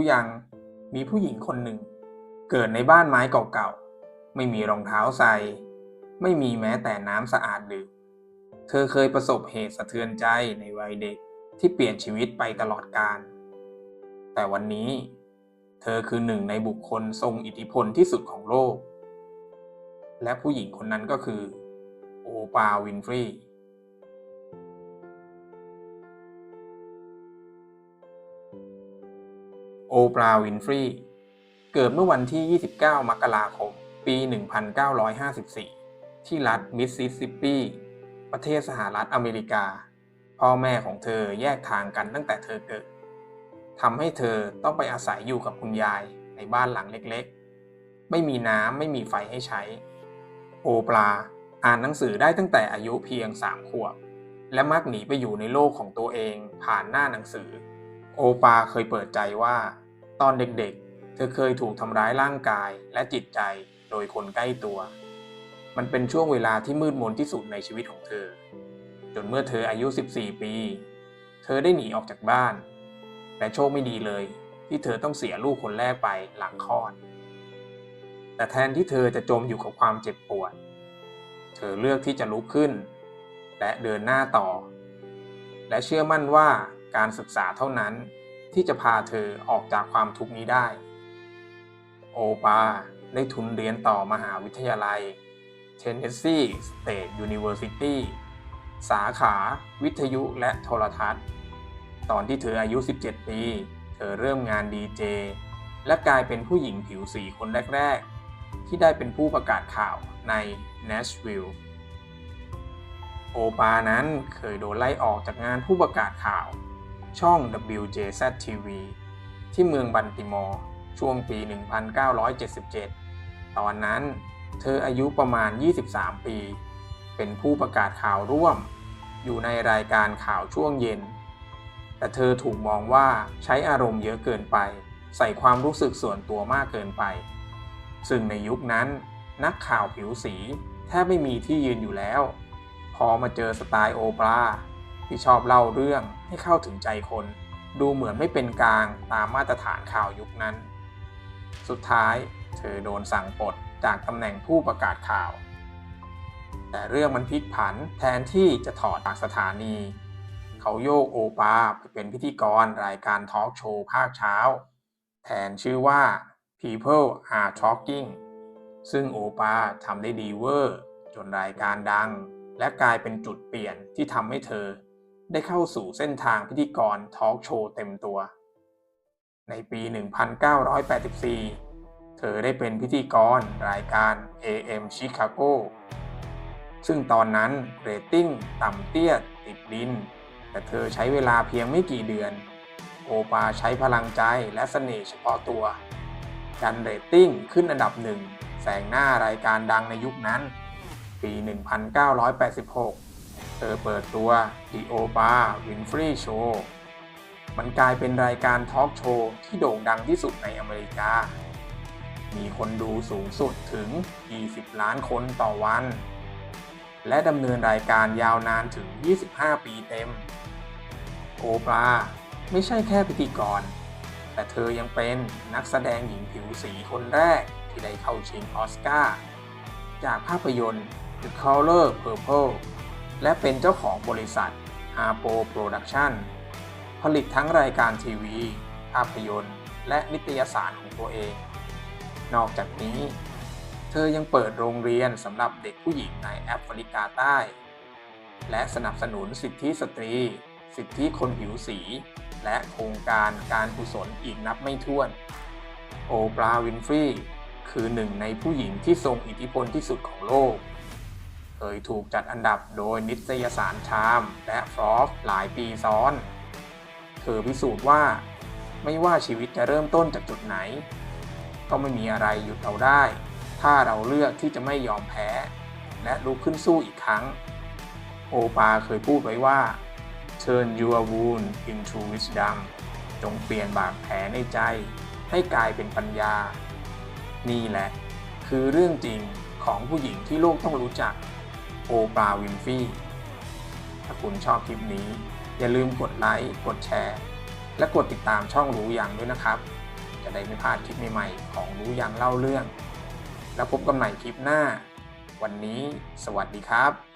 รู้ยัง มีผู้หญิงคนหนึ่ง เกิดในบ้านไม้เก่าๆ ไม่มีรองเท้าใส่ ไม่มีแม้แต่น้ำสะอาดดื่ม เธอเคยประสบเหตุสะเทือนใจในวัยเด็กที่เปลี่ยนชีวิตไปตลอดกาล แต่วันนี้ เธอคือหนึ่งในบุคคลทรงอิทธิพลที่สุดของโลก และผู้หญิงคนนั้นก็คือ โอปาวินฟรีย์ โอปราวินฟรีเกิดเมื่อวันที่ 29 มกราคม ปี 1954 ที่รัฐมิสซิสซิปปี ประเทศสหรัฐอเมริกา พ่อแม่ของเธอแยกทางกันตั้งแต่เธอเกิดทำให้เธอต้องไปอาศัยอยู่กับคุณยายในบ้านหลังเล็กๆ ไม่มีน้ำไม่มีไฟให้ใช้ โอปราอ่านหนังสือได้ตั้งแต่อายุเพียง3ขวบ และมักหนีไปอยู่ในโลกของตัวเองผ่านหน้าหนังสือ โอปาเคยเปิดใจว่า ตอนเด็กๆ เธอเคยถูกทำร้ายร่างกายและจิตใจโดยคนใกล้ตัว มันเป็นช่วงเวลาที่มืดมนที่สุดในชีวิตของเธอ จนเมื่อเธออายุ 14 ปี เธอได้หนีออกจากบ้าน และโชคไม่ดีเลย ที่เธอต้องเสียลูกคนแรกไปหลังคลอด แต่แทนที่เธอจะจมอยู่กับความเจ็บปวด เธอเลือกที่จะลุกขึ้น และเดินหน้าต่อ และเชื่อมั่นว่าการศึกษาเท่านั้น ที่จะพาเธอออกจากความทุกข์นี้ได้ โอปาได้ทุนเรียนต่อมหาวิทยาลัย Tennessee State University สาขาวิทยุและโทรทัศน์ ตอนที่เธออายุ 17 ปี เธอเริ่มงานดีเจ และกลายเป็นผู้หญิงผิวสีคนแรก ๆ ที่ได้เป็นผู้ประกาศข่าวใน Nashville โอปานั้นเคยโดนไล่ออกจากงานผู้ประกาศข่าว ช่อง WJZ TV ที่เมืองบันติมอร์ช่วงปี 1977 ตอนนั้นเธออายุประมาณ 23 ปี เป็นผู้ประกาศข่าวร่วม อยู่ในรายการข่าวช่วงเย็น แต่เธอถูกมองว่าใช้อารมณ์เยอะเกินไป ใส่ความรู้สึกส่วนตัวมากเกินไป ซึ่งในยุคนั้น นักข่าวผิวสีแทบไม่มีที่ยืนอยู่แล้ว พอมาเจอสไตล์โอปราห์ ที่ชอบเล่าเรื่องให้เข้าถึงใจคน ดูเหมือนไม่เป็นกลางตามมาตรฐานข่าวยุคนั้น สุดท้ายเธอโดนสั่งปลดจากตำแหน่งผู้ประกาศข่าว แต่เรื่องมันพลิกผันแทนที่จะถอดจากสถานี เขาโยกโอปาไปเป็นพิธีกรรายการทอล์กโชว์ภาคเช้า แทนชื่อว่า People are Talking ซึ่งโอปาทำได้ดีเวอร์ จนรายการดัง และกลายเป็นจุดเปลี่ยนที่ทำให้เธอ ได้เข้าสู่เส้นทางพิธีกรทอล์กโชว์เต็มตัว ในปี 1984 เธอได้เป็นพิธีกรรายการ AM Chicago ซึ่งตอนนั้นเรตติ้งต่ำเตี้ยติดดิน แต่เธอใช้เวลาเพียงไม่กี่เดือน โอปาใช้พลังใจและเสน่ห์เฉพาะตัว ดันเรตติ้งขึ้นอันดับหนึ่งแซงหน้ารายการดังในยุคนั้น ปี 1986 เธอเปิดตัว The Oprah Winfrey Show มันกลายเป็นรายการทอล์กโชว์ที่โด่งดังที่สุดในอเมริกา มีคนดูสูงสุดถึง 20 ล้านคนต่อวัน และดำเนินรายการยาวนานถึง 25 ปีเต็ม โอปราห์ไม่ใช่แค่พิธีกร แต่เธอยังเป็นนักแสดงหญิงผิวสีคนแรกที่ได้เข้าชิงออสการ์จากภาพยนตร์ The Color Purple และเป็นเจ้าของบริษัท a p o Production ผลิตทั้งรายการทีวี ภาพยนตร์ และนิตยสารของตัวเอง นอกจากนี้ เธอยังเปิดโรงเรียนสำหรับเด็กผู้หญิงในแอฟริกาใต้ และสนับสนุนสิทธิสตรี สิทธิคนผิวสี และโครงการการกุศลอีกนับไม่ถ้วน โอปราห์ วินฟรีย์คือหนึ่งในผู้หญิงที่ทรงอิทธิพลที่สุดของโลก เคยถูกจัดอันดับโดยนิตยสารชาม และฟรอสหลายปีซ้อน เธอพิสูจน์ว่า ไม่ว่าชีวิตจะเริ่มต้นจากจุดไหน ก็ไม่มีอะไรหยุดเราได้ ถ้าเราเลือกที่จะไม่ยอมแพ้ และลุกขึ้นสู้อีกครั้ง โอปาเคยพูดไว้ว่า Turn your wound into wisdom จงเปลี่ยนบาดแผลในใจ ให้กลายเป็นปัญญา นี่แหละ คือเรื่องจริงของผู้หญิงที่โลกต้องรู้จัก โอปราวินฟี่ถ้าคุณชอบคลิปนี้ อย่าลืมกดไลค์กดแชร์ และกดติดตามช่องรู้อย่างด้วยนะครับ จะได้ไม่พลาดคลิปใหม่ๆของรู้อย่างเล่าเรื่อง แล้วพบกันใหม่คลิปหน้า วันนี้ สวัสดีครับ